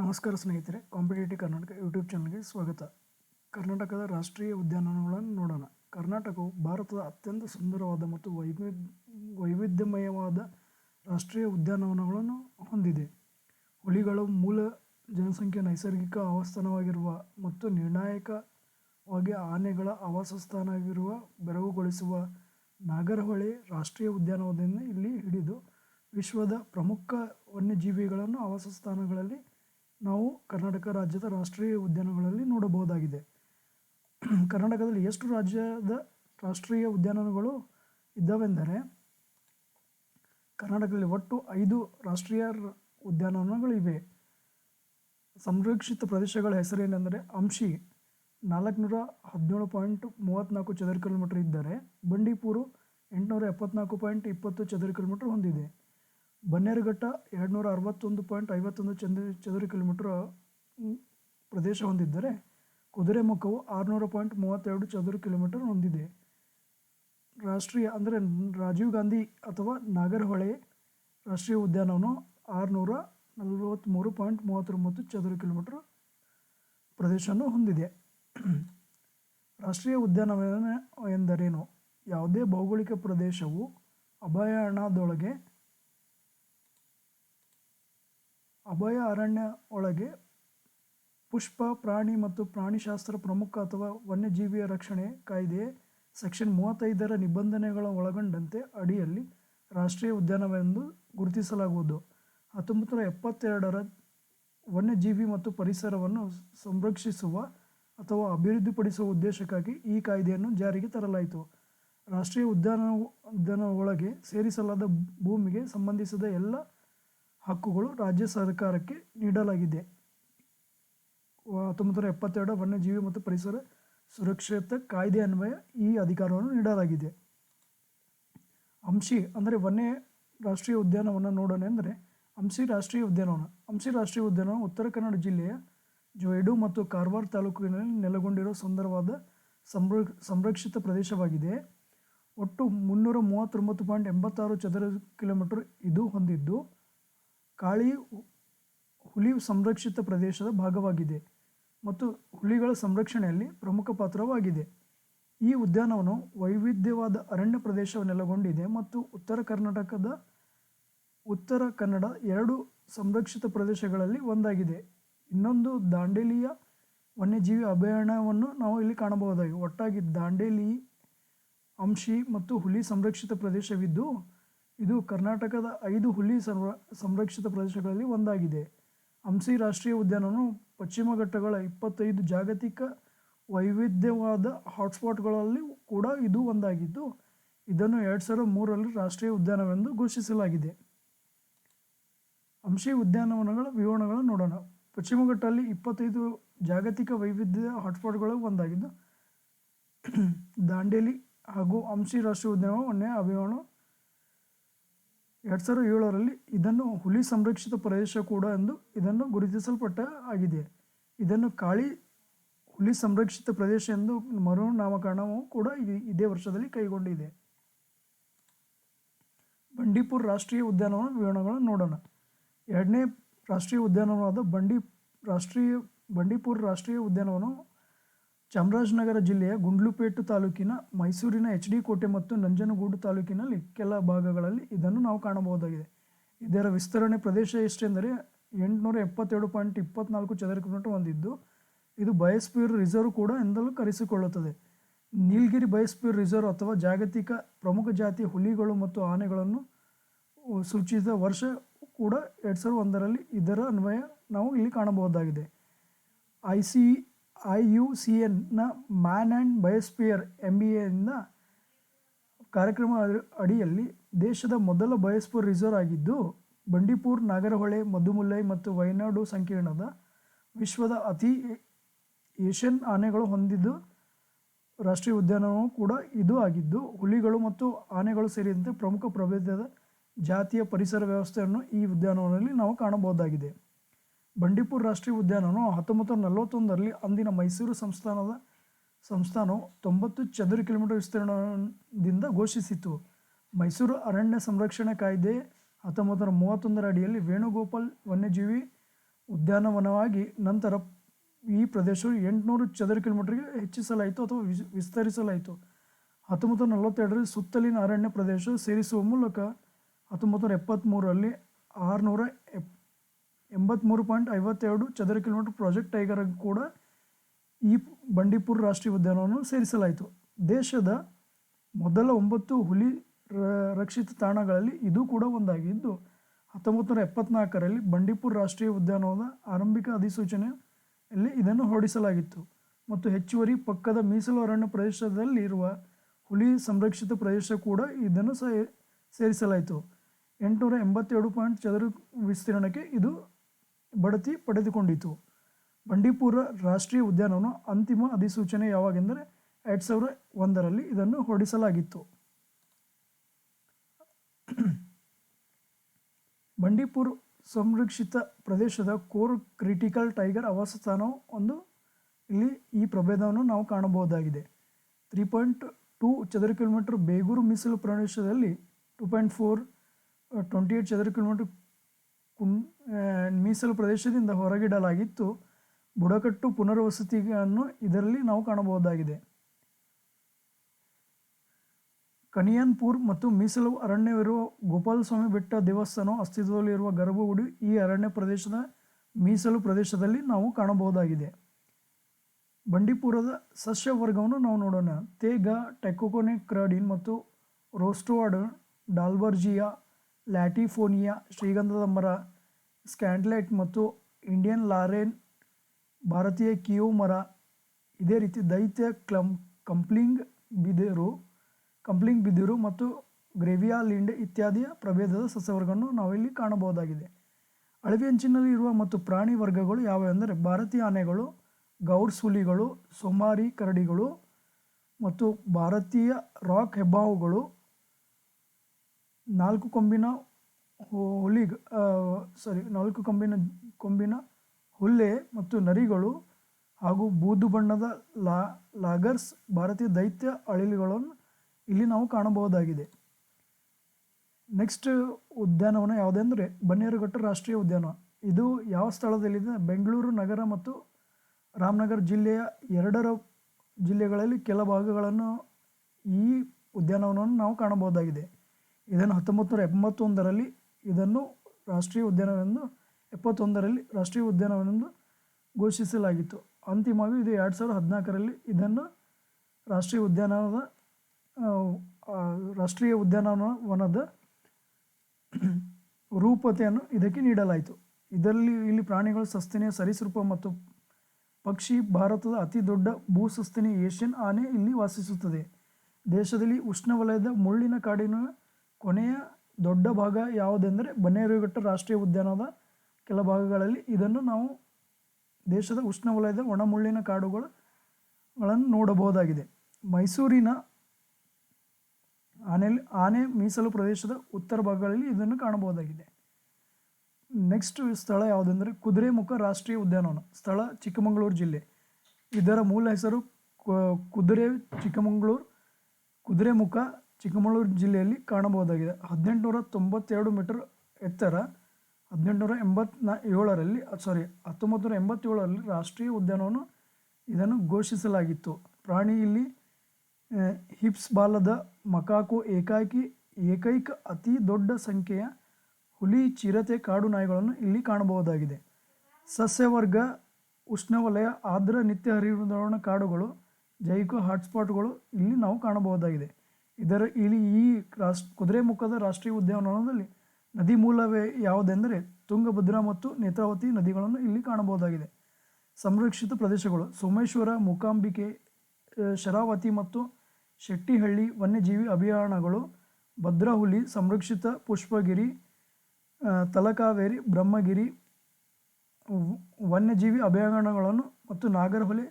ನಮಸ್ಕಾರ ಸ್ನೇಹಿತರೆ, competitive Karnataka YouTube ಚಾನಲ್ಗೆ ಸ್ವಾಗತ. ಕರ್ನಾಟಕದ ರಾಷ್ಟ್ರೀಯ ಉದ್ಯಾನವನಗಳನ್ನು ನೋಡೋಣ. ಕರ್ನಾಟಕವು ಭಾರತದ ಅತ್ಯಂತ ಸುಂದರವಾದ ಮತ್ತು ವೈವಿ, ವೈವಿಧ್ಯಮಯವಾದ ರಾಷ್ಟ್ರೀಯ ಉದ್ಯಾನವನಗಳನ್ನು ಹೊಂದಿದೆ. ಹುಲಿಗಳು ಮೂಲ ಜನಸಂಖ್ಯೆ ನೈಸರ್ಗಿಕ ಆವಾಸ್ಥಾನವಾಗಿರುವ ಮತ್ತು ನಿರ್ಣಾಯಕವಾಗಿ ಆನೆಗಳ ಆವಾಸಸ್ಥಾನವಿರುವ ಬೆರಗುಗೊಳಿಸುವ ನಾಗರಹೊಳೆ ರಾಷ್ಟ್ರೀಯ ಉದ್ಯಾನವನದಿಂದ ಇಲ್ಲಿ ಹಿಡಿದು ವಿಶ್ವದ ಪ್ರಮುಖ ವನ್ಯಜೀವಿಗಳನ್ನು ಆವಾಸಸ್ಥಾನಗಳಲ್ಲಿ ನಾವು ಕರ್ನಾಟಕ ರಾಜ್ಯದ ರಾಷ್ಟ್ರೀಯ ಉದ್ಯಾನಗಳಲ್ಲಿ ನೋಡಬಹುದಾಗಿದೆ. ಕರ್ನಾಟಕದಲ್ಲಿ ಎಷ್ಟು ರಾಜ್ಯದ ರಾಷ್ಟ್ರೀಯ ಉದ್ಯಾನಗಳು ಇದ್ದಾವೆಂದರೆ, ಕರ್ನಾಟಕದಲ್ಲಿ ಒಟ್ಟು ಐದು ರಾಷ್ಟ್ರೀಯ ಉದ್ಯಾನವನಗಳಿವೆ. ಸಂರಕ್ಷಿತ ಪ್ರದೇಶಗಳ ಹೆಸರೇನೆಂದರೆ, ಅಂಶಿ ನಾಲ್ಕುನೂರ ಹದಿನೇಳು ಪಾಯಿಂಟ್ ಮೂವತ್ತ್ನಾಲ್ಕು ಚದರ ಕಿಲೋಮೀಟರ್ ಇದ್ದರೆ, ಬಂಡೀಪುರು ಎಂಟುನೂರ ಎಪ್ಪತ್ನಾಲ್ಕು ಪಾಯಿಂಟ್ ಇಪ್ಪತ್ತು ಚದರ ಕಿಲೋಮೀಟರ್ ಹೊಂದಿದೆ. ಬನ್ನೇರುಘಟ್ಟ ಎರಡುನೂರ ಅರವತ್ತೊಂದು ಪಾಯಿಂಟ್ ಐವತ್ತೊಂದು ಚಂದ ಚದರ ಕಿಲೋಮೀಟರ್ ಪ್ರದೇಶ ಹೊಂದಿದ್ದರೆ ಕುದುರೆಮುಖವು ಆರುನೂರ ಪಾಯಿಂಟ್ ಮೂವತ್ತೆರಡು ಚದುರ ಕಿಲೋಮೀಟರ್ ಹೊಂದಿದೆ. ರಾಷ್ಟ್ರೀಯ ಅಂದರೆ ರಾಜೀವ್ ಗಾಂಧಿ ಅಥವಾ ನಾಗರಹೊಳೆ ರಾಷ್ಟ್ರೀಯ ಉದ್ಯಾನವನ ಆರುನೂರ ನಲವತ್ತ್ಮೂರು ಪಾಯಿಂಟ್ ಮೂವತ್ತೊಂಬತ್ತು ಚದರ ಕಿಲೋಮೀಟರ್ ಪ್ರದೇಶವನ್ನು ಹೊಂದಿದೆ. ರಾಷ್ಟ್ರೀಯ ಉದ್ಯಾನವನ ಎಂದರೇನು? ಯಾವುದೇ ಭೌಗೋಳಿಕ ಪ್ರದೇಶವು ಅಭಯಾರಣ್ಯದೊಳಗೆ ಅಭಯ ಅರಣ್ಯ ಒಳಗೆ ಪುಷ್ಪ, ಪ್ರಾಣಿ ಮತ್ತು ಪ್ರಾಣಿಶಾಸ್ತ್ರ ಪ್ರಮುಖ ಅಥವಾ ವನ್ಯಜೀವಿಯ ರಕ್ಷಣೆ ಕಾಯ್ದೆ ಸೆಕ್ಷನ್ ಮೂವತ್ತೈದರ ನಿಬಂಧನೆಗಳ ಒಳಗೊಂಡಂತೆ ಅಡಿಯಲ್ಲಿ ರಾಷ್ಟ್ರೀಯ ಉದ್ಯಾನವೆಂದು ಗುರುತಿಸಲಾಗುವುದು. ಹತ್ತೊಂಬತ್ತು ನೂರ ಎಪ್ಪತ್ತೆರಡರ ವನ್ಯಜೀವಿ ಮತ್ತು ಪರಿಸರವನ್ನು ಸಂರಕ್ಷಿಸುವ ಅಥವಾ ಅಭಿವೃದ್ಧಿಪಡಿಸುವ ಉದ್ದೇಶಕ್ಕಾಗಿ ಈ ಕಾಯ್ದೆಯನ್ನು ಜಾರಿಗೆ ತರಲಾಯಿತು. ರಾಷ್ಟ್ರೀಯ ಉದ್ಯಾನ ಉದ್ಯಾನ ಒಳಗೆ ಸೇರಿಸಲಾದ ಭೂಮಿಗೆ ಸಂಬಂಧಿಸಿದ ಎಲ್ಲ ಹಕ್ಕುಗಳು ರಾಜ್ಯ ಸರ್ಕಾರಕ್ಕೆ ನೀಡಲಾಗಿದೆ. ಹತ್ತೊಂಬತ್ತು ನೂರ ಎಪ್ಪತ್ತೆರಡು ವನ್ಯಜೀವಿ ಮತ್ತು ಪರಿಸರ ಸುರಕ್ಷಿತ ಕಾಯ್ದೆ ಅನ್ವಯ ಈ ಅಧಿಕಾರವನ್ನು ನೀಡಲಾಗಿದೆ. ಅಂಶಿ ಅಂದರೆ ವನ್ಯ ರಾಷ್ಟ್ರೀಯ ಉದ್ಯಾನವನ ನೋಡೋಣ ಅಂದರೆ ಅಂಶಿ ರಾಷ್ಟ್ರೀಯ ಉದ್ಯಾನವನ. ಅಂಶಿ ರಾಷ್ಟ್ರೀಯ ಉದ್ಯಾನವನ ಉತ್ತರ ಕನ್ನಡ ಜಿಲ್ಲೆಯ ಜೊಯ್ಡು ಮತ್ತು ಕಾರವಾರ ತಾಲೂಕಿನಲ್ಲಿ ನೆಲೆಗೊಂಡಿರುವ ಸುಂದರವಾದ ಸಂರ, ಸಂರಕ್ಷಿತ ಪ್ರದೇಶವಾಗಿದೆ. ಒಟ್ಟು ಮುನ್ನೂರ ಮೂವತ್ತೊಂಬತ್ತು ಪಾಯಿಂಟ್ ಎಂಬತ್ತಾರು ಚದರ ಕಿಲೋಮೀಟರ್ ಇದು ಹೊಂದಿದ್ದು ಕಾಳಿ ಹುಲಿ ಸಂರಕ್ಷಿತ ಪ್ರದೇಶದ ಭಾಗವಾಗಿದೆ ಮತ್ತು ಹುಲಿಗಳ ಸಂರಕ್ಷಣೆಯಲ್ಲಿ ಪ್ರಮುಖ ಪಾತ್ರವಾಗಿದೆ. ಈ ಉದ್ಯಾನವನವು ವೈವಿಧ್ಯವಾದ ಅರಣ್ಯ ಪ್ರದೇಶ ನೆಲೆಗೊಂಡಿದೆ ಮತ್ತು ಉತ್ತರ ಕರ್ನಾಟಕದ ಉತ್ತರ ಕನ್ನಡ ಎರಡು ಸಂರಕ್ಷಿತ ಪ್ರದೇಶಗಳಲ್ಲಿ ಒಂದಾಗಿದೆ. ಇನ್ನೊಂದು ದಾಂಡೇಲಿಯ ವನ್ಯಜೀವಿ ಅಭಯಾರಣ್ಯವನ್ನು ನಾವು ಇಲ್ಲಿ ಕಾಣಬಹುದಾಗಿದೆ. ಒಟ್ಟಾಗಿ ದಾಂಡೇಲಿ, ಅಂಶಿ ಮತ್ತು ಹುಲಿ ಸಂರಕ್ಷಿತ ಪ್ರದೇಶವಿದ್ದು ಇದು ಕರ್ನಾಟಕದ ಐದು ಹುಲಿ ಸಂರ, ಸಂರಕ್ಷಿತ ಪ್ರದೇಶಗಳಲ್ಲಿ ಒಂದಾಗಿದೆ. ಹಂಸಿ ರಾಷ್ಟ್ರೀಯ ಉದ್ಯಾನವನವು ಪಶ್ಚಿಮ ಘಟ್ಟಗಳ ಇಪ್ಪತ್ತೈದು ಜಾಗತಿಕ ವೈವಿಧ್ಯವಾದ ಹಾಟ್ಸ್ಪಾಟ್ಗಳಲ್ಲಿ ಕೂಡ ಇದು ಒಂದಾಗಿದ್ದು, ಇದನ್ನು ಎರಡು ಸಾವಿರದ ಮೂರರಲ್ಲಿ ರಾಷ್ಟ್ರೀಯ ಉದ್ಯಾನವೆಂದು ಘೋಷಿಸಲಾಗಿದೆ. ಅಂಶಿ ಉದ್ಯಾನವನಗಳ ವಿವರಣೆಗಳನ್ನು ನೋಡೋಣ. ಪಶ್ಚಿಮ ಘಟ್ಟದಲ್ಲಿ ಇಪ್ಪತ್ತೈದು ಜಾಗತಿಕ ವೈವಿಧ್ಯ ಹಾಟ್ಸ್ಪಾಟ್ಗಳು ಒಂದಾಗಿದ್ದು, ದಾಂಡೇಲಿ ಹಾಗೂ ಅಂಶಿ ರಾಷ್ಟ್ರೀಯ ಉದ್ಯಾನವು ಒಂದೇ ಅಭಿಯಾನ ಎರಡು ಸಾವಿರದ ಏಳರಲ್ಲಿ ಇದನ್ನು ಹುಲಿ ಸಂರಕ್ಷಿತ ಪ್ರದೇಶ ಕೂಡ ಎಂದು ಇದನ್ನು ಗುರುತಿಸಲ್ಪಟ್ಟ ಆಗಿದೆ. ಇದನ್ನು ಕಾಳಿ ಹುಲಿ ಸಂರಕ್ಷಿತ ಪ್ರದೇಶ ಎಂದು ಮರು ನಾಮಕರಣವು ಕೂಡ ಇದೇ ವರ್ಷದಲ್ಲಿ ಕೈಗೊಂಡಿದೆ. ಬಂಡೀಪುರ್ ರಾಷ್ಟ್ರೀಯ ಉದ್ಯಾನವನ ವಿವರಣೆಗಳನ್ನು ನೋಡೋಣ. ಎರಡನೇ ರಾಷ್ಟ್ರೀಯ ಉದ್ಯಾನವನವಾದ ಬಂಡಿ ರಾಷ್ಟ್ರೀಯ ಬಂಡೀಪುರ ರಾಷ್ಟ್ರೀಯ ಉದ್ಯಾನವನವು ಚಾಮರಾಜನಗರ ಜಿಲ್ಲೆಯ ಗುಂಡ್ಲುಪೇಟು ತಾಲೂಕಿನ ಮೈಸೂರಿನ ಎಚ್ ಡಿ ಕೋಟೆ ಮತ್ತು ನಂಜನಗೂಡು ತಾಲೂಕಿನಲ್ಲಿ ಕೆಲ ಭಾಗಗಳಲ್ಲಿ ಇದನ್ನು ನಾವು ಕಾಣಬಹುದಾಗಿದೆ. ಇದರ ವಿಸ್ತರಣೆ ಪ್ರದೇಶ ಎಷ್ಟೆಂದರೆ ಎಂಟುನೂರ ಎಪ್ಪತ್ತೆರಡು ಪಾಯಿಂಟ್ ಇಪ್ಪತ್ನಾಲ್ಕು ಚದರ ಕಿಲೋಮೀಟರ್ ಹೊಂದಿದ್ದು, ಇದು ಬಯಸ್ಪೀರ್ ರಿಸರ್ವ್ ಕೂಡ ಎಂದಲೂ ಕರೆಸಿಕೊಳ್ಳುತ್ತದೆ. ನೀಲಗಿರಿ ಬಯಸ್ಪೀರ್ ರಿಸರ್ವ್ ಅಥವಾ ಜಾಗತಿಕ ಪ್ರಮುಖ ಜಾತಿ ಹುಲಿಗಳು ಮತ್ತು ಆನೆಗಳನ್ನು ಸೂಚಿಸಿದ ವರ್ಷ ಕೂಡ ಎರಡು ಸಾವಿರದ ಒಂದರಲ್ಲಿ ಇದರ ಅನ್ವಯ ನಾವು ಇಲ್ಲಿ ಕಾಣಬಹುದಾಗಿದೆ. I C I U C ಎನ್ನ man and biosphere M B ಎಯಿಂದ ಕಾರ್ಯಕ್ರಮ ಅಡಿಯಲ್ಲಿ ದೇಶದ ಮೊದಲ ಬಯೋಸ್ಪಿಯರ್ ರಿಸರ್ವ್ ಆಗಿದ್ದು, ಬಂಡೀಪುರ್, ನಾಗರಹೊಳೆ, ಮಧುಮುಲ್ಲೈ ಮತ್ತು ವಯನಾಡು ಸಂಕೀರ್ಣದ ವಿಶ್ವದ ಅತಿ ಏಷ್ಯನ್ ಆನೆಗಳು ಹೊಂದಿದ್ದು ರಾಷ್ಟ್ರೀಯ ಉದ್ಯಾನವೂ ಕೂಡ ಇದು ಆಗಿದ್ದು, ಹುಲಿಗಳು ಮತ್ತು ಆನೆಗಳು ಸೇರಿದಂತೆ ಪ್ರಮುಖ ಪ್ರಭೇದದ ಜಾತಿಯ ಪರಿಸರ ವ್ಯವಸ್ಥೆಯನ್ನು ಈ ಉದ್ಯಾನವನದಲ್ಲಿ ನಾವು ಕಾಣಬಹುದಾಗಿದೆ. ಬಂಡೀಪುರ ರಾಷ್ಟ್ರೀಯ ಉದ್ಯಾನವು ಹತ್ತೊಂಬತ್ತು ನೂರ ನಲವತ್ತೊಂದರಲ್ಲಿ ಅಂದಿನ ಮೈಸೂರು ಸಂಸ್ಥಾನದ ಸಂಸ್ಥಾನವು ತೊಂಬತ್ತು ಚದುರ ಕಿಲೋಮೀಟರ್ ವಿಸ್ತೀರ್ಣದಿಂದ ಘೋಷಿಸಿತು. ಮೈಸೂರು ಅರಣ್ಯ ಸಂರಕ್ಷಣಾ ಕಾಯ್ದೆ ಹತ್ತೊಂಬತ್ತು ನೂರ ಮೂವತ್ತೊಂದರ ಅಡಿಯಲ್ಲಿ ವೇಣುಗೋಪಾಲ್ ವನ್ಯಜೀವಿ ಉದ್ಯಾನವನವಾಗಿ ನಂತರ ಈ ಪ್ರದೇಶವು ಎಂಟುನೂರು ಚದರ ಕಿಲೋಮೀಟರ್ಗೆ ಹೆಚ್ಚಿಸಲಾಯಿತು ಅಥವಾ ವಿಸ್, ವಿಸ್ತರಿಸಲಾಯಿತು. ಹತ್ತೊಂಬತ್ತು ನೂರ ನಲವತ್ತೆರಡರಲ್ಲಿ ಸುತ್ತಲಿನ ಅರಣ್ಯ ಪ್ರದೇಶ ಸೇರಿಸುವ ಮೂಲಕ ಹತ್ತೊಂಬತ್ತು ನೂರ ಎಪ್ಪತ್ತ್ಮೂರರಲ್ಲಿ ಆರುನೂರ ಎಪ್ ಎಂಬತ್ತ್ಮೂರು ಪಾಯಿಂಟ್ ಐವತ್ತೆರಡು ಚದರ ಕಿಲೋಮೀಟರ್ ಪ್ರಾಜೆಕ್ಟ್ ಟೈಗರ್ ಕೂಡ ಈ ಬಂಡೀಪುರ ರಾಷ್ಟ್ರೀಯ ಉದ್ಯಾನವನ್ನು ಸೇರಿಸಲಾಯಿತು. ದೇಶದ ಮೊದಲ ಒಂಬತ್ತು ಹುಲಿ ರಕ್ಷಿತ ತಾಣಗಳಲ್ಲಿ ಇದು ಕೂಡ ಒಂದಾಗಿದ್ದು ಹತ್ತೊಂಬತ್ತು ನೂರ ಎಪ್ಪತ್ನಾಲ್ಕರಲ್ಲಿ ಬಂಡೀಪುರ ರಾಷ್ಟ್ರೀಯ ಉದ್ಯಾನವನದ ಆರಂಭಿಕ ಅಧಿಸೂಚನೆಯಲ್ಲಿ ಇದನ್ನು ಹೊರಡಿಸಲಾಗಿತ್ತು. ಮತ್ತು ಹೆಚ್ಚುವರಿ ಪಕ್ಕದ ಮೀಸಲು ಅರಣ್ಯ ಪ್ರದೇಶದಲ್ಲಿರುವ ಹುಲಿ ಸಂರಕ್ಷಿತ ಪ್ರದೇಶ ಕೂಡ ಇದನ್ನು ಸೇರಿಸಲಾಯಿತು. ಎಂಟುನೂರ ಎಂಬತ್ತೆರಡು ಪಾಯಿಂಟ್ ಚದರ ವಿಸ್ತೀರ್ಣಕ್ಕೆ ಇದು ಬಡ್ತಿ ಪಡೆದುಕೊಂಡಿತು. ಬಂಡೀಪುರ ರಾಷ್ಟ್ರೀಯ ಉದ್ಯಾನವನ ಅಂತಿಮ ಅಧಿಸೂಚನೆ ಯಾವಾಗೆಂದರೆ ಎರಡು ಸಾವಿರ ಒಂದರಲ್ಲಿ ಇದನ್ನು ಹೊರಡಿಸಲಾಗಿತ್ತು. ಬಂಡೀಪುರ್ ಸಂರಕ್ಷಿತ ಪ್ರದೇಶದ ಕೋರ್ ಕ್ರಿಟಿಕಲ್ ಟೈಗರ್ ಆವಾಸಸ್ಥಾನವು ಒಂದು. ಇಲ್ಲಿ ಈ ಪ್ರಭೇದವನ್ನು ನಾವು ಕಾಣಬಹುದಾಗಿದೆ. ತ್ರೀ ಪಾಯಿಂಟ್ ಟೂ ಚದರ ಕಿಲೋಮೀಟರ್ ಬೇಗೂರು ಮೀಸಲು ಪ್ರದೇಶದಲ್ಲಿ, two point four twenty eight ಚದರ ಕಿಲೋಮೀಟರ್ ಆ, ಮೀಸಲು ಪ್ರದೇಶದಿಂದ ಹೊರಗಿಡಲಾಗಿತ್ತು. ಬುಡಕಟ್ಟು ಪುನರ್ವಸತಿಯನ್ನು ಇದರಲ್ಲಿ ನಾವು ಕಾಣಬಹುದಾಗಿದೆ. ಕನಿಯನ್ಪುರ್ ಮತ್ತು ಮೀಸಲು ಅರಣ್ಯವಿರುವ ಗೋಪಾಲಸ್ವಾಮಿ ಬೆಟ್ಟ ದೇವಸ್ಥಾನ ಅಸ್ತಿತ್ವದಲ್ಲಿರುವ ಗರ್ಭಗುಡಿ ಈ ಅರಣ್ಯ ಪ್ರದೇಶದ ಮೀಸಲು ಪ್ರದೇಶದಲ್ಲಿ ನಾವು ಕಾಣಬಹುದಾಗಿದೆ. ಬಂಡೀಪುರದ ಸಸ್ಯ ವರ್ಗವನ್ನು ನಾವು ನೋಡೋಣ. ತೇಗ ಟೆಕೋಕೊನೆ ಕ್ರಾಡಿನ್ ಮತ್ತು ರೋಸ್ಟೋವಾಡ್ ಡಾಲ್ಬರ್ಜಿಯಾ ಲ್ಯಾಟಿಫೋನಿಯಾ ಶ್ರೀಗಂಧದ ಮರ ಸ್ಕ್ಯಾಂಡ್ಲೈಟ್ ಮತ್ತು ಇಂಡಿಯನ್ ಲಾರೆನ್ ಭಾರತೀಯ ಕಿಯೋ ಮರ. ಇದೇ ರೀತಿ ದೈತ್ಯ ಕ್ಲಂ, ಕಂಪ್ಲಿಂಗ್ ಬಿದಿರು ಕಂಪ್ಲಿಂಗ್ ಬಿದಿರು ಮತ್ತು ಗ್ರೇವಿಯಾ ಲಿಂಡ್ ಇತ್ಯಾದಿಯ ಪ್ರಭೇದದ ಸಸ್ಯವರ್ಗವನ್ನು ನಾವಿಲ್ಲಿ ಕಾಣಬಹುದಾಗಿದೆ. ಅಳವಿ ಅಂಚಿನಲ್ಲಿ ಇರುವ ಮತ್ತು ಪ್ರಾಣಿ ವರ್ಗಗಳು ಯಾವುವು ಎಂದರೆ ಭಾರತೀಯ ಆನೆಗಳು ಗೌರ್ಸ್ ಹುಲಿಗಳು ಸೋಮಾರಿ ಕರಡಿಗಳು ಮತ್ತು ಭಾರತೀಯ ರಾಕ್ ಹೆಬ್ಬಾವುಗಳು ನಾಲ್ಕು ಕೊಂಬಿನ ಹುಲಿ ಸಾರಿ ನಾಲ್ಕು ಕೊಂಬಿನ ಕೊಂಬಿನ ಹುಲ್ಲೆ ಮತ್ತು ನರಿಗಳು ಹಾಗೂ ಬೂದು ಬಣ್ಣದ ಲಾ, ಲಾಗರ್ಸ್ ಭಾರತೀಯ ದೈತ್ಯ ಅಳಿಲುಗಳನ್ನು ಇಲ್ಲಿ ನಾವು ಕಾಣಬಹುದಾಗಿದೆ. ನೆಕ್ಸ್ಟ್ ಉದ್ಯಾನವನ ಯಾವುದೆಂದರೆ ಬನ್ನೇರುಘಟ್ಟ ರಾಷ್ಟ್ರೀಯ ಉದ್ಯಾನ. ಇದು ಯಾವ ಸ್ಥಳದಲ್ಲಿದೆ? ಬೆಂಗಳೂರು ನಗರ ಮತ್ತು ರಾಮನಗರ ಜಿಲ್ಲೆಯ ಎರಡರ ಜಿಲ್ಲೆಗಳಲ್ಲಿ ಕೆಲ ಭಾಗಗಳನ್ನು ಈ ಉದ್ಯಾನವನವನ್ನು ನಾವು ಕಾಣಬಹುದಾಗಿದೆ. ಇದನ್ನು ಹತ್ತೊಂಬತ್ತು ನೂರ ಎಂಬತ್ತೊಂದರಲ್ಲಿ ಇದನ್ನು ರಾಷ್ಟ್ರೀಯ ಉದ್ಯಾನವೆಂದು ಎಪ್ಪತ್ತೊಂದರಲ್ಲಿ ರಾಷ್ಟ್ರೀಯ ಉದ್ಯಾನವನೆಂದು ಘೋಷಿಸಲಾಗಿತ್ತು. ಅಂತಿಮವಾಗಿ ಇದು ಎರಡು ಸಾವಿರದ ಹದಿನಾಲ್ಕರಲ್ಲಿ ಇದನ್ನು ರಾಷ್ಟ್ರೀಯ ಉದ್ಯಾನವನದ ರಾಷ್ಟ್ರೀಯ ಉದ್ಯಾನವನದ ರೂಪತೆಯನ್ನು ಇದಕ್ಕೆ ನೀಡಲಾಯಿತು. ಇದರಲ್ಲಿ ಇಲ್ಲಿ ಪ್ರಾಣಿಗಳು ಸಸ್ತಿನಿಯ ಸರಿಸೃಪ ಮತ್ತು ಪಕ್ಷಿ, ಭಾರತದ ಅತಿ ದೊಡ್ಡ ಭೂಸಸ್ತನಿ ಏಷ್ಯನ್ ಆನೆ ಇಲ್ಲಿ ವಾಸಿಸುತ್ತದೆ. ದೇಶದಲ್ಲಿ ಉಷ್ಣವಲಯದ ಮುಳ್ಳಿನ ಕಾಡಿನ ಕೊನೆಯ ದೊಡ್ಡ ಭಾಗ ಯಾವುದೆಂದರೆ ಬನ್ನೇರುಘಟ್ಟ ರಾಷ್ಟ್ರೀಯ ಉದ್ಯಾನದ ಕೆಲ ಭಾಗಗಳಲ್ಲಿ ಇದನ್ನು ನಾವು ದೇಶದ ಉಷ್ಣವಲಯದ ಒಣಮುಳ್ಳಿನ ಕಾಡುಗಳು ಗಳನ್ನು ನೋಡಬಹುದಾಗಿದೆ. ಮೈಸೂರಿನ ಆನೆ ಆನೆ ಮೀಸಲು ಪ್ರದೇಶದ ಉತ್ತರ ಭಾಗಗಳಲ್ಲಿ ಇದನ್ನು ಕಾಣಬಹುದಾಗಿದೆ. ನೆಕ್ಸ್ಟ್ ಸ್ಥಳ ಯಾವುದೆಂದರೆ ಕುದುರೆಮುಖ ರಾಷ್ಟ್ರೀಯ ಉದ್ಯಾನವನ, ಸ್ಥಳ ಚಿಕ್ಕಮಗಳೂರು ಜಿಲ್ಲೆ. ಇದರ ಮೂಲ ಹೆಸರು ಕುದುರೆ ಚಿಕ್ಕಮಗಳೂರು, ಕುದುರೆಮುಖ ಚಿಕ್ಕಮಗಳೂರು ಜಿಲ್ಲೆಯಲ್ಲಿ ಕಾಣಬಹುದಾಗಿದೆ. ಹದಿನೆಂಟುನೂರ ತೊಂಬತ್ತೆರಡು ಮೀಟರ್ ಎತ್ತರ ಹದಿನೆಂಟುನೂರ ಎಂಬತ್ನಾ ಏಳರಲ್ಲಿ ಸಾರಿ ಹತ್ತೊಂಬತ್ತು ನೂರ ಎಂಬತ್ತೇಳರಲ್ಲಿ ರಾಷ್ಟ್ರೀಯ ಉದ್ಯಾನವನ್ನು ಇದನ್ನು ಘೋಷಿಸಲಾಗಿತ್ತು. ಪ್ರಾಣಿ ಇಲ್ಲಿ ಹಿಪ್ಸ್ ಬಾಲದ ಮಕಾಕು ಏಕಾಕಿ, ಏಕೈಕ ಅತಿ ದೊಡ್ಡ ಸಂಖ್ಯೆಯ ಹುಲಿ, ಚಿರತೆ, ಕಾಡು ನಾಯಿಗಳನ್ನು ಇಲ್ಲಿ ಕಾಣಬಹುದಾಗಿದೆ. ಸಸ್ಯವರ್ಗ, ಉಷ್ಣವಲಯ, ಆರ್ದ್ರ ನಿತ್ಯ ಹರಿವಿನ ಕಾಡುಗಳು, ಜೈವಿಕ ಹಾಟ್ಸ್ಪಾಟ್ಗಳು ಇಲ್ಲಿ ನಾವು ಕಾಣಬಹುದಾಗಿದೆ. ಇದರ ಇಲ್ಲಿ ಈ ರಾಷ್ಟ್ರ ಕುದುರೆಮುಖದ ರಾಷ್ಟ್ರೀಯ ಉದ್ಯಾನವನದಲ್ಲಿ ನದಿ ಮೂಲವೇ ಯಾವುದೆಂದರೆ ತುಂಗಭದ್ರಾ ಮತ್ತು ನೇತ್ರಾವತಿ ನದಿಗಳನ್ನು ಇಲ್ಲಿ ಕಾಣಬಹುದಾಗಿದೆ. ಸಂರಕ್ಷಿತ ಪ್ರದೇಶಗಳು ಸೋಮೇಶ್ವರ, ಮೂಕಾಂಬಿಕೆ ಶರಾವತಿ ಮತ್ತು ಶೆಟ್ಟಿಹಳ್ಳಿ ವನ್ಯಜೀವಿ ಅಭಯಾರಣ್ಯಗಳು, ಭದ್ರಹುಲಿ, ಸಂರಕ್ಷಿತ ಪುಷ್ಪಗಿರಿ ತಲಕಾವೇರಿ, ಬ್ರಹ್ಮಗಿರಿ ವನ್ಯಜೀವಿ ಅಭಯಾರಣ್ಯಗಳನ್ನು ಮತ್ತು ನಾಗರಹೊಳೆ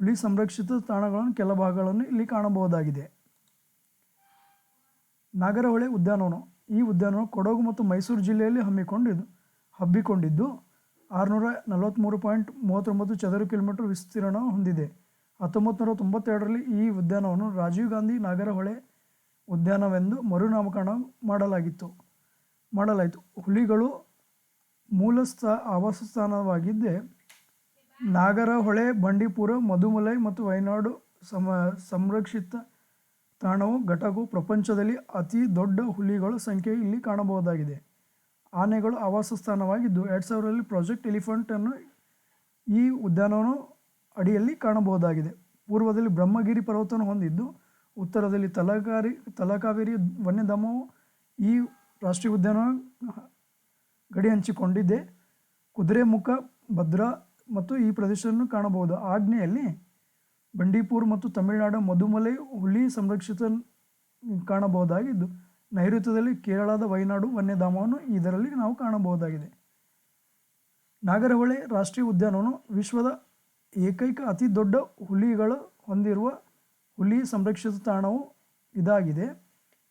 ಹುಲಿ ಸಂರಕ್ಷಿತ ತಾಣಗಳನ್ನು ಕೆಲ ಭಾಗಗಳನ್ನು ಇಲ್ಲಿ ಕಾಣಬಹುದಾಗಿದೆ. ನಾಗರಹೊಳೆ ಉದ್ಯಾನವನ. ಈ ಉದ್ಯಾನವನ ಕೊಡಗು ಮತ್ತು ಮೈಸೂರು ಜಿಲ್ಲೆಯಲ್ಲಿ ಹಮ್ಮಿಕೊಂಡಿದ್ದು, ಹಬ್ಬಿಕೊಂಡಿದ್ದು ಆರುನೂರ ನಲವತ್ತ್ಮೂರು ಪಾಯಿಂಟ್ ಮೂವತ್ತೊಂಬತ್ತು ಚದರ ಕಿಲೋಮೀಟರ್ ವಿಸ್ತೀರ್ಣ ಹೊಂದಿದೆ. ಹತ್ತೊಂಬತ್ತು ನೂರ ತೊಂಬತ್ತೆರಡರಲ್ಲಿ ಈ ಉದ್ಯಾನವನ್ನು ರಾಜೀವ್ ಗಾಂಧಿ ನಾಗರಹೊಳೆ ಉದ್ಯಾನವೆಂದು ಮರುನಾಮಕರಣ ಮಾಡಲಾಗಿತ್ತು. ಮಾಡಲಾಯಿತು. ಹುಲಿಗಳು ಮೂಲಸ್ಥ ಆವಾಸ ಸ್ಥಾನವಾಗಿದ್ದೆ ನಾಗರಹೊಳೆ, ಬಂಡೀಪುರ, ಮಧುಮಲೈ ಮತ್ತು ವಯನಾಡು ಸಮ, ಸಂರಕ್ಷಿತ ತಾಣವು ಘಟಕು ಪ್ರಪಂಚದಲ್ಲಿ ಅತಿ ದೊಡ್ಡ ಹುಲಿಗಳ ಸಂಖ್ಯೆ ಇಲ್ಲಿ ಕಾಣಬಹುದಾಗಿದೆ. ಆನೆಗಳು ಆವಾಸ ಸ್ಥಾನವಾಗಿದ್ದು ಎರಡು ಸಾವಿರದಲ್ಲಿ ಪ್ರಾಜೆಕ್ಟ್ ಎಲಿಫೆಂಟನ್ನು ಈ ಉದ್ಯಾನವನ ಅಡಿಯಲ್ಲಿ ಕಾಣಬಹುದಾಗಿದೆ. ಪೂರ್ವದಲ್ಲಿ ಬ್ರಹ್ಮಗಿರಿ ಪರ್ವತವನ್ನು ಹೊಂದಿದ್ದು, ಉತ್ತರದಲ್ಲಿ ತಲಕಾರಿ, ತಲಕಾವೇರಿ ವನ್ಯಧಾಮವು ಈ ರಾಷ್ಟ್ರೀಯ ಉದ್ಯಾನ ಗಡಿ ಹಂಚಿಕೊಂಡಿದೆ. ಕುದುರೆಮುಖ, ಭದ್ರಾ ಮತ್ತು ಈ ಪ್ರದೇಶವನ್ನು ಕಾಣಬಹುದು. ಆಗ್ನೇಯಲ್ಲಿ ಬಂಡೀಪುರ್ ಮತ್ತು ತಮಿಳುನಾಡು ಮಧುಮಲೈ, ಹುಲಿ ಸಂರಕ್ಷಿತ ಕಾಣಬಹುದಾಗಿದ್ದು, ನೈಋತ್ಯದಲ್ಲಿ ಕೇರಳದ ವಯನಾಡು ವನ್ಯಧಾಮವನ್ನು ಇದರಲ್ಲಿ ನಾವು ಕಾಣಬಹುದಾಗಿದೆ. ನಾಗರಹೊಳೆ ರಾಷ್ಟ್ರೀಯ ಉದ್ಯಾನವನ್ನು ವಿಶ್ವದ ಏಕೈಕ ಅತಿ ದೊಡ್ಡ ಹುಲಿಗಳು ಹೊಂದಿರುವ ಹುಲಿ ಸಂರಕ್ಷಿತ ತಾಣವು ಇದಾಗಿದೆ.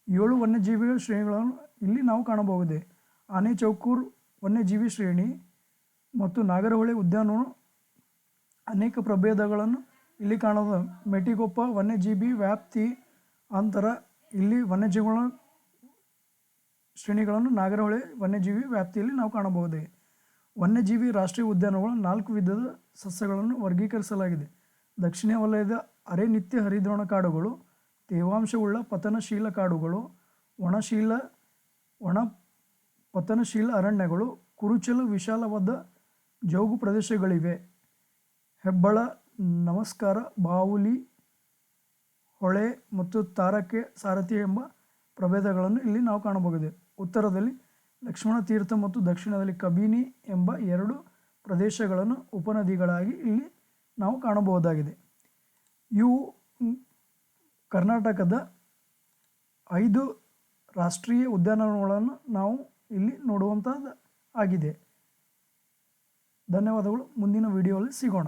ಏಳು ವನ್ಯಜೀವಿಗಳ ಶ್ರೇಣಿಗಳನ್ನು ಇಲ್ಲಿ ನಾವು ಕಾಣಬಹುದೇ? ಆನೆ ಚೌಕೂರ್ ವನ್ಯಜೀವಿ ಶ್ರೇಣಿ ಮತ್ತು ನಾಗರಹೊಳೆ ಉದ್ಯಾನವನ್ನು ಅನೇಕ ಪ್ರಭೇದಗಳನ್ನು ಇಲ್ಲಿ ಕಾಣೋದು ಮೆಟಿಗೊಪ್ಪ, ವನ್ಯಜೀವಿ, ವ್ಯಾಪ್ತಿ, ಅಂತರ. ಇಲ್ಲಿ ವನ್ಯಜೀವಿಗಳ ಶ್ರೇಣಿಗಳನ್ನು ನಾಗರಹೊಳೆ, ವನ್ಯಜೀವಿ, ವ್ಯಾಪ್ತಿಯಲ್ಲಿ ನಾವು ಕಾಣಬಹುದೇ. ವನ್ಯಜೀವಿ ರಾಷ್ಟ್ರೀಯ ಉದ್ಯಾನಗಳು ನಾಲ್ಕು ವಿಧದ ಸಸ್ಯಗಳನ್ನು ವರ್ಗೀಕರಿಸಲಾಗಿದೆ. ದಕ್ಷಿಣ ವಲಯದ ಅರೆ ನಿತ್ಯ ಹರಿದ್ರೋಣ ಕಾಡುಗಳು, ತೇವಾಂಶವುಳ್ಳ ಪತನಶೀಲ ಕಾಡುಗಳು, ಒಣಶೀಲ, ಒಣ ಪತನಶೀಲ ಅರಣ್ಯಗಳು, ಕುರುಚಲು ವಿಶಾಲವಾದ ಜೌಗು ಪ್ರದೇಶಗಳಿವೆ. ಹೆಬ್ಬಳ ನಮಸ್ಕಾರ, ಬಾವುಲಿ, ಹೊಳೆ ಮತ್ತು ತಾರಕೆ ಸಾರಥಿ ಎಂಬ ಪ್ರಭೇದಗಳನ್ನು ಇಲ್ಲಿ ನಾವು ಕಾಣಬಹುದು? ಉತ್ತರದಲ್ಲಿ, ಲಕ್ಷ್ಮಣ ತೀರ್ಥ ಮತ್ತು ದಕ್ಷಿಣದಲ್ಲಿ ಕಬಿನಿ ಎಂಬ ಎರಡು ಪ್ರದೇಶಗಳನ್ನು ಉಪನದಿಗಳಾಗಿ ಇಲ್ಲಿ ನಾವು ಕಾಣಬಹುದಾಗಿದೆ. ಇವು ಕರ್ನಾಟಕದ ಐದು ರಾಷ್ಟ್ರೀಯ ಉದ್ಯಾನವನಗಳನ್ನು ನಾವು ಇಲ್ಲಿ ನೋಡುವಂಥದ್ದು ಆಗಿದೆ ಧನ್ಯವಾದಗಳು. ಮುಂದಿನ ವಿಡಿಯೋದಲ್ಲಿ ಸಿಗೋಣ.